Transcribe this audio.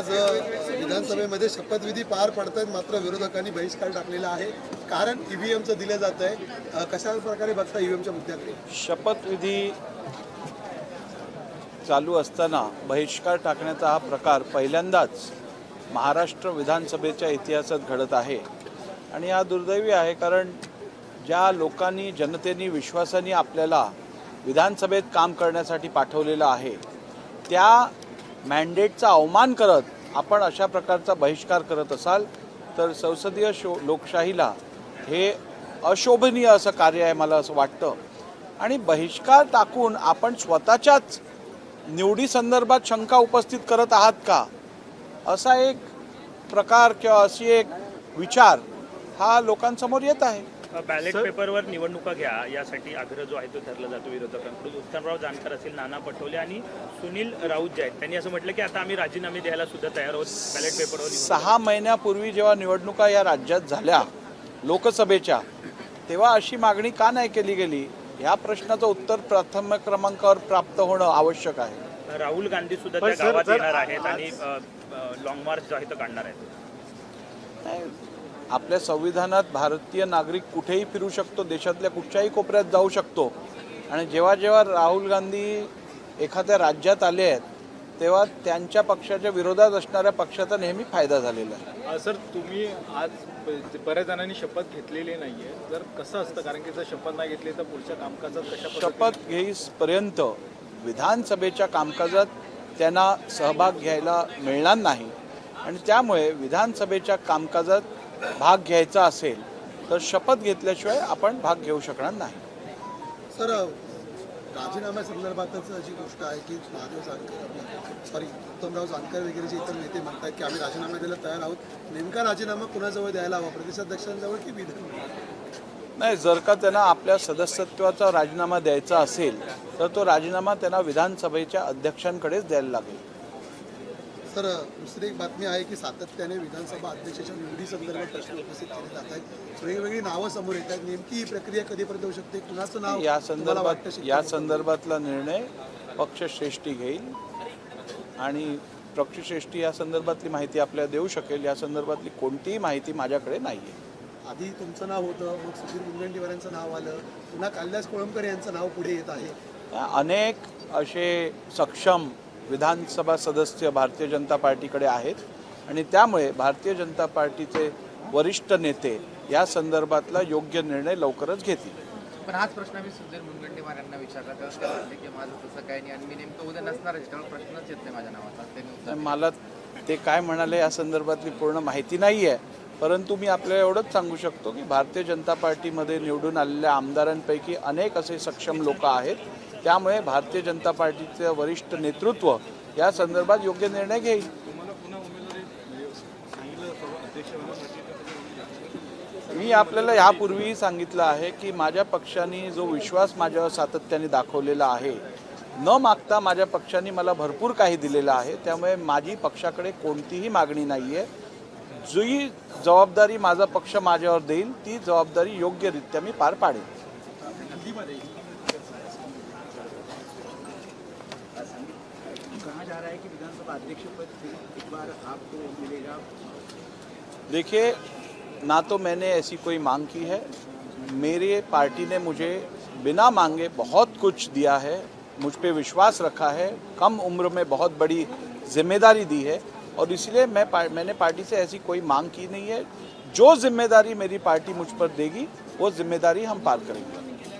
आज विधानसभेमध्ये शपथविधी पार पडतायत मात्र विरोधकांनी बहिष्कार टाकलेला आहे. कारण ईव्हीएमचं दिलं जात आहे कशा प्रकारे बघता ईव्हीएमच्या मुद्द्याकडे? शपथविधी चालू असताना बहिष्कार टाकण्याचा हा प्रकार पहिल्यांदाच महाराष्ट्र विधानसभेच्या इतिहासात घडत आहे. आणि हा दुर्दैवी आहे कारण ज्या लोकांनी जनतेने विश्वासाने आपल्याला विधानसभेत काम करण्यासाठी पाठवलेलं आहे त्या मॅन्डेटचा अवमान करत आपण अशा प्रकारचा बहिष्कार करत असाल तर संसदीय शो लोकशाहीला हे अशोभनीय असं कार्य आहे मला असं वाटतं. आणि बहिष्कार टाकून आपण स्वतःच्याच निवडी संदर्भात शंका उपस्थित करत आहात का? असा एक प्रकार किंवा अशी एक विचार हा लोकांसमोर येत आहे. बॅलेट पेपरवर निवडणुका घ्या यासाठी आग्रह जो आहे तो धरला जातो विरोधकांकडून. उत्तमराव जानकर असेल नाना पटोले आणि सुनील राऊत जे आहेत त्यांनी असं म्हटलं की आता आम्ही राजीनामे द्यायला सुद्धा तयार आहोत बॅलेट पेपरवर सहा महिन्यापूर्वी जेव्हा निवडणुका या राज्यात झाल्या लोकसभेच्या तेव्हा अशी मागणी का नाही केली गेली? या प्रश्नाचं उत्तर प्राथमिक क्रमांकावर प्राप्त होणं आवश्यक आहे. राहुल गांधी सुद्धा त्या गावात येणार आहेत आणि लॉंग मार्च जो आहे तो काढणार आहेत. नाही, आपल्या संविधानात भारतीय नागरिक कुठेही फिरू शकतो देशातल्या कुठच्याही कोपऱ्यात जाऊ शकतो. आणि जेव्हा जेव्हा राहुल गांधी एखाद्या राज्यात आले आहेत तेव्हा त्यांच्या पक्षाच्या विरोधात असणाऱ्या पक्षाचा नेहमी फायदा झालेला आहे. सर तुम्ही आज बऱ्याच जणांनी शपथ घेतलेली नाहीये. जर कसं असतं कारण की जर शपथ नाही घेतली तर पुढच्या कामकाजात शपथ घेईसपर्यंत विधानसभेच्या कामकाजात त्यांना सहभाग घ्यायला मिळणार नाही. आणि त्यामुळे विधानसभेच्या कामकाजात भाग घ्यायचा असेल तर शपथ घेतल्याशिवाय आपण भाग घेऊ शकणार नाही. सर राजीनाम्यासंदर्भातच जी गोष्ट आहे की महादेव जानकर सॉरी उत्तमराव जानकर वगैरे जे इतर नेते म्हणतात की आम्ही राजीनामा द्यायला तयार आहोत नेमका राजीनामा कुणाजवळ द्यायला हवा? प्रदेशाध्यक्षांजवळ की विधान? नाही जर का त्यांना आपल्या सदस्यत्वाचा राजीनामा द्यायचा असेल तर तो राजीनामा त्यांना विधानसभेच्या अध्यक्षांकडेच द्यायला लागेल. सर दुसरी एक बातमी आहे की सातत्याने विधानसभा अध्यक्षाच्या निवडी संदर्भात प्रश्न उपस्थित केले जात आहेत. वेगवेगळी नावं समोर येत आहेत. नेमकी ही प्रक्रिया कधीपर्यंत होऊ शकते? कुणाचं नाव या संदर्भात या? संदर्भातला निर्णय पक्षश्रेष्ठी घेईल. आणि पक्षश्रेष्ठी या संदर्भातली माहिती आपल्याला देऊ शकेल. या संदर्भातली कोणतीही माहिती माझ्याकडे नाही आहे आधी तुमचं नाव होतं मग सुधीर मुनगंटीवारांचं नाव आलं पुन्हा कालिदास कोळंबकर यांचं नाव पुढे येत आहे. अनेक असे सक्षम विधानसभा सदस्य भारतीय जनता पार्टीकडे आहेत आणि त्यामुळे भारतीय जनता पार्टीचे वरिष्ठ नेते या संदर्भातला योग्य निर्णय लवकरच घेतील. पण हाच प्रश्न मी सुधीर मुनगंटीवार यांना विचारला तेव्हा ते म्हटले की माझं तसं काही नाही आणि मी नेमकं उद्या नसणारच त्यामुळे प्रश्नच येत नाही माझ्या नावाचा. मला ते काय म्हणाले या संदर्भातली पूर्ण माहिती नाही आहे परंतु मी आपल्याला एवढंच सांगू शकतो की भारतीय जनता पार्टीमध्ये निवडून आलेल्या आमदारांपैकी अनेक असे सक्षम लोक आहेत. त्यामुळे भारतीय जनता पार्टीचं वरिष्ठ नेतृत्व या संदर्भात योग्य निर्णय घेईल. मी आपल्याला ह्यापूर्वीही सांगितलं आहे की माझ्या पक्षाने जो विश्वास माझ्यावर सातत्याने दाखवलेला आहे न मागता माझ्या पक्षाने मला भरपूर काही दिलेलं आहे. त्यामुळे माझी पक्षाकडे कोणतीही मागणी नाही आहे जी जबाबदारी माझा पक्ष माझ्यावर देईल ती जबाबदारी योग्यरित्या मी पार पाडेल कहा जा रहा है देखिए, ना तो मैंने ऐसी कोई मांग की है। मेरे पार्टी ने मुझे बिना मांगे बहुत कुछ दिया है, मुझ पे विश्वास रखा है, कम उम्र में बहुत बड़ी ज़िम्मेदारी दी है और इसलिए मैं मैंने पार्टी से ऐसी कोई मांग की नहीं है। जो ज़िम्मेदारी मेरी पार्टी मुझ पर देगी, वो ज़िम्मेदारी हम पार करेंगे।